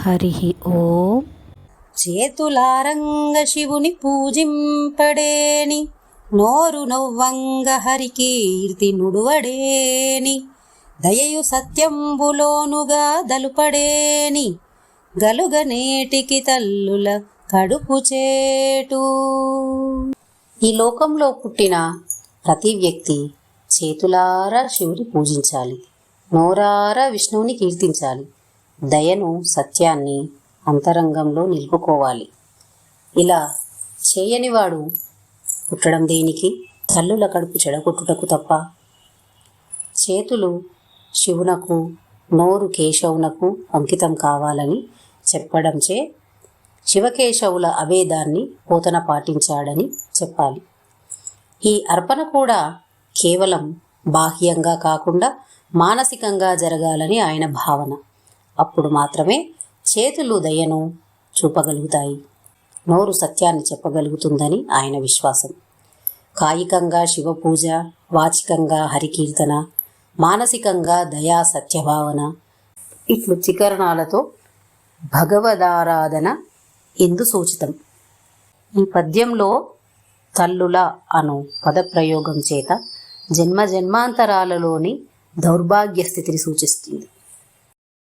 హరి ఓం. చేతులారంగ శివుని పూజింపడేని నోరు నవ్వంగ హరికీర్తి నుడువడేని దయయు సత్యంబులోనుగా దలుపడేని గలుగ నేటికి తల్లుల కడుపు చేటు. ఈ లోకంలో పుట్టిన ప్రతి వ్యక్తి చేతులారా శివుని పూజించాలి నోరారా విష్ణువుని కీర్తించాలి. దయను సత్యాన్ని అంతరంగంలో నిలుపుకోవాలి. ఇలా చేయనివాడు పుట్టడం దేనికి? తల్లుల కడుపు చెడగొట్టుటకు తప్ప. చేతులు శివునకు నోరు కేశవునకు అంకితం కావాలని చెప్పడంచే శివకేశవుల అభేదాన్ని పోతన పాటించాడని చెప్పాలి. ఈ అర్పణ కూడా కేవలం బాహ్యంగా కాకుండా మానసికంగా జరగాలని ఆయన భావన. అప్పుడు మాత్రమే చేతులు దయను చూపగలుగుతాయి. నోరు సత్యాన్ని చెప్పగలుగుతుందని ఆయన విశ్వాసం. కాయికంగా శివపూజ వాచికంగా హరికీర్తన మానసికంగా దయా సత్యభావన ఇట్లు చికరణాలతో భగవదారాధన ఎందు సూచితం. ఈ పద్యంలో తల్లుల అను పదప్రయోగం చేత జన్మ జన్మాంతరాలలోని దౌర్భాగ్య స్థితిని సూచిస్తుంది.